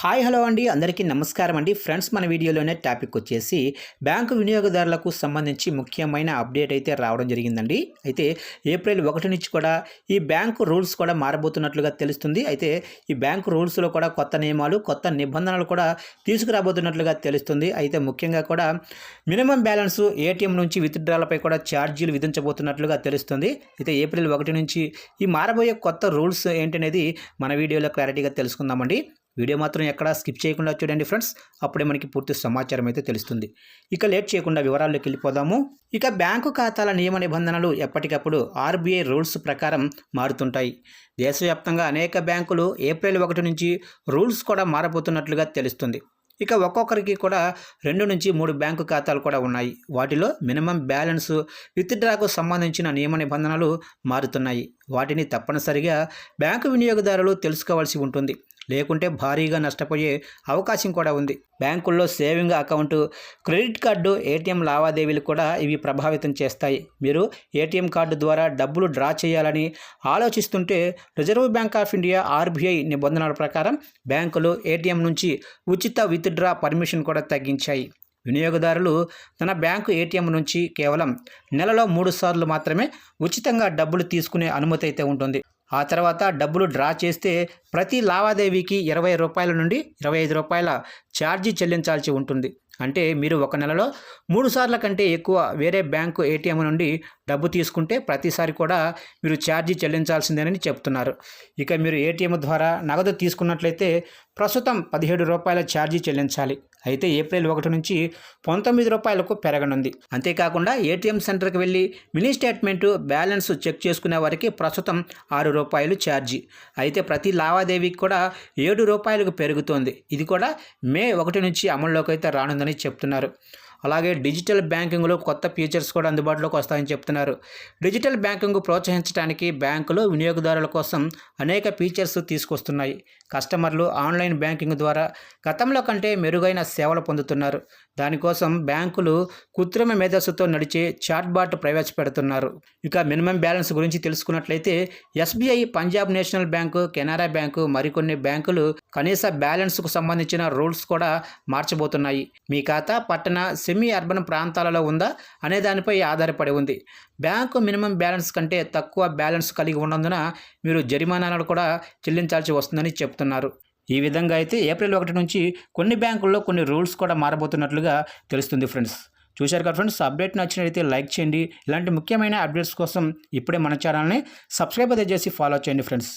Hi hello అండి. అందరికీ నమస్కారం అండి. ఫ్రెండ్స్ మన వీడియోలోనే టాపిక్ వచ్చేసి బ్యాంకు వినియోగదారులకు సంబంధించి ముఖ్యమైన అప్డేట్ అయితే రావడం జరిగిందండి. అయితే ఏప్రిల్ ఒకటి నుంచి కూడా ఈ బ్యాంకు రూల్స్ కూడా మారబోతున్నట్లుగా తెలుస్తుంది. అయితే ఈ బ్యాంకు రూల్స్లో కూడా కొత్త నియమాలు కొత్త నిబంధనలు కూడా తీసుకురాబోతున్నట్లుగా తెలుస్తుంది. అయితే ముఖ్యంగా కూడా మినిమం బ్యాలెన్స్ ఏటీఎం నుంచి విత్డ్రాలపై కూడా ఛార్జీలు విధించబోతున్నట్లుగా తెలుస్తుంది. అయితే ఏప్రిల్ ఒకటి నుంచి ఈ మారబోయే కొత్త రూల్స్ ఏంటనేది మన వీడియోలో క్లారిటీగా తెలుసుకుందామండి. వీడియో మాత్రం ఎక్కడా స్కిప్ చేయకుండా చూడండి ఫ్రెండ్స్. అప్పుడే మనకి పూర్తి సమాచారం అయితే తెలుస్తుంది. ఇక లేట్ చేయకుండా వివరాల్లోకి వెళ్ళిపోదాము. ఇక బ్యాంకు ఖాతాల నియమ నిబంధనలు ఎప్పటికప్పుడు ఆర్బీఐ రూల్స్ ప్రకారం మారుతుంటాయి. దేశవ్యాప్తంగా అనేక బ్యాంకులు ఏప్రిల్ ఒకటి నుంచి రూల్స్ కూడా మారబోతున్నట్లుగా తెలుస్తుంది. ఇక ఒక్కొక్కరికి కూడా రెండు నుంచి మూడు బ్యాంకు ఖాతాలు కూడా ఉన్నాయి. వాటిలో మినిమం బ్యాలెన్స్ విత్డ్రాకు సంబంధించిన నియమ నిబంధనలు మారుతున్నాయి. వాటిని తప్పనిసరిగా బ్యాంకు వినియోగదారులు తెలుసుకోవాల్సి ఉంటుంది. లేకుంటే భారీగా నష్టపోయే అవకాశం కూడా ఉంది. బ్యాంకుల్లో saving account credit card ATM లావాదేవీలు కూడా ఇవి ప్రభావితం చేస్తాయి. మీరు ఏటీఎం కార్డు ద్వారా డబ్బులు డ్రా చేయాలని ఆలోచిస్తుంటే reserve bank of India RBI నిబంధనల ప్రకారం బ్యాంకులు ఏటీఎం నుంచి ఉచిత విత్డ్రా పర్మిషన్ కూడా తగ్గించాయి. వినియోగదారులు తన బ్యాంకు ఏటీఎం నుంచి కేవలం నెలలో మూడు సార్లు మాత్రమే ఉచితంగా డబ్బులు తీసుకునే అనుమతి అయితే ఉంటుంది. ఆ తర్వాత డబ్బులు డ్రా చేస్తే ప్రతి లావాదేవీకి ఇరవై రూపాయల నుండి ఇరవై ఐదు రూపాయల ఛార్జీ చెల్లించాల్సి ఉంటుంది. అంటే మీరు ఒక నెలలో మూడు సార్ల కంటే ఎక్కువ వేరే బ్యాంకు ఏటీఎం నుండి డబ్బు తీసుకుంటే ప్రతిసారి కూడా మీరు ఛార్జీ చెల్లించాల్సిందేనని చెప్తున్నారు. ఇక మీరు ఏటీఎం ద్వారా నగదు తీసుకున్నట్లయితే ప్రస్తుతం పదిహేడు రూపాయల ఛార్జీ చెల్లించాలి. అయితే ఏప్రిల్ ఒకటి నుంచి పంతొమ్మిది రూపాయలకు పెరగనుంది. అంతేకాకుండా ఏటీఎం సెంటర్కి వెళ్ళి మినీ స్టేట్మెంటు బ్యాలెన్స్ చెక్ చేసుకునే వారికి ప్రస్తుతం ఆరు రూపాయలు ఛార్జీ. అయితే ప్రతి లావాదేవీకి కూడా ఏడు రూపాయలకు పెరుగుతోంది. ఇది కూడా మే ఒకటి నుంచి అమల్లోకి అయితే రానుందని చెప్తున్నారు. అలాగే డిజిటల్ బ్యాంకింగ్లో కొత్త ఫీచర్స్ కూడా అందుబాటులోకి వస్తాయని చెప్తున్నారు. డిజిటల్ బ్యాంకింగ్ ప్రోత్సహించడానికి బ్యాంకులు వినియోగదారుల కోసం అనేక ఫీచర్స్ తీసుకొస్తున్నాయి. కస్టమర్లు ఆన్లైన్ బ్యాంకింగ్ ద్వారా గతంలో కంటే మెరుగైన సేవలు పొందుతున్నారు. దానికోసం బ్యాంకులు కృత్రిమ మేధస్సుతో నడిచే చాట్బాట్ ప్రవేశపెడుతున్నారు. ఇక మినిమం బ్యాలెన్స్ గురించి తెలుసుకున్నట్లయితే SBI Punjab national bank Canara bank మరికొన్ని బ్యాంకులు కనీస బ్యాలెన్స్కు సంబంధించిన రూల్స్ కూడా మార్చబోతున్నాయి. మీ ఖాతా పట్టణ సెమీ అర్బన్ ప్రాంతాలలో ఉందా అనే దానిపై ఆధారపడి ఉంది. బ్యాంకు మినిమం బ్యాలెన్స్ కంటే తక్కువ బ్యాలెన్స్ కలిగి ఉన్నందున మీరు జరిమానాలను కూడా చెల్లించాల్సి వస్తుందని చెప్తున్నారు. ఈ విధంగా అయితే ఏప్రిల్ ఒకటి నుంచి కొన్ని బ్యాంకుల్లో కొన్ని రూల్స్ కూడా మారబోతున్నట్లుగా తెలుస్తుంది ఫ్రెండ్స్. చూశారు కదా ఫ్రెండ్స్ అప్డేట్ నచ్చినట్లయితే లైక్ చేయండి. ఇలాంటి ముఖ్యమైన అప్డేట్స్ కోసం ఇప్పుడే మన ఛానల్ని సబ్స్క్రైబ్ అయితే చేసి ఫాలో చేయండి ఫ్రెండ్స్.